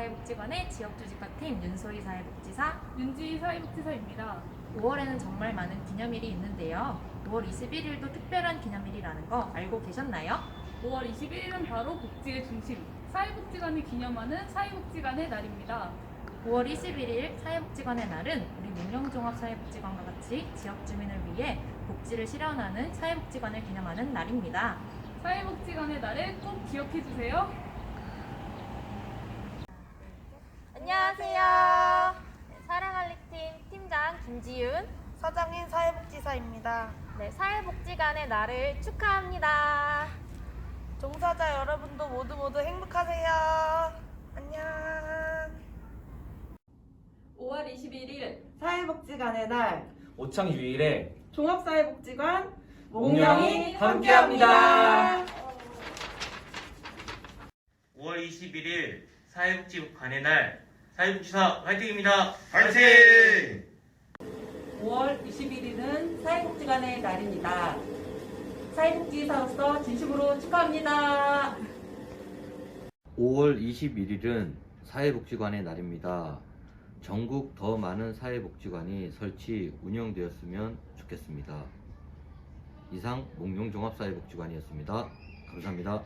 사회복지관의 지역조직과팀 윤소희 사회복지사 윤지희 사회복지사입니다. 5월에는 정말 많은 기념일이 있는데요. 5월 21일도 특별한 기념일이라는 거 알고 계셨나요? 5월 21일은 바로 복지의 중심, 사회복지관을 기념하는 사회복지관의 날입니다. 5월 21일 사회복지관의 날은 우리 문명종합사회복지관과 같이 지역 주민을 위해 복지를 실현하는 사회복지관을 기념하는 날입니다. 사회복지관의 날을 꼭 기억해주세요. 김지윤. 사장인 사회복지사입니다. 네, 사회복지관의 날을 축하합니다. 종사자 여러분도 모두 모두 행복하세요. 안녕. 5월 21일 사회복지관의 날 오창 유일에 종합사회복지관 몽령이 함께합니다. 5월 21일 사회복지관의 날 사회복지사 화이팅입니다. 파이팅! 5월 21일은 사회복지관의 날입니다. 사회복지사로서 진심으로 축하합니다. 5월 21일은 사회복지관의 날입니다. 전국 더 많은 사회복지관이 설치, 운영되었으면 좋겠습니다. 이상 몽룡종합사회복지관이었습니다. 감사합니다.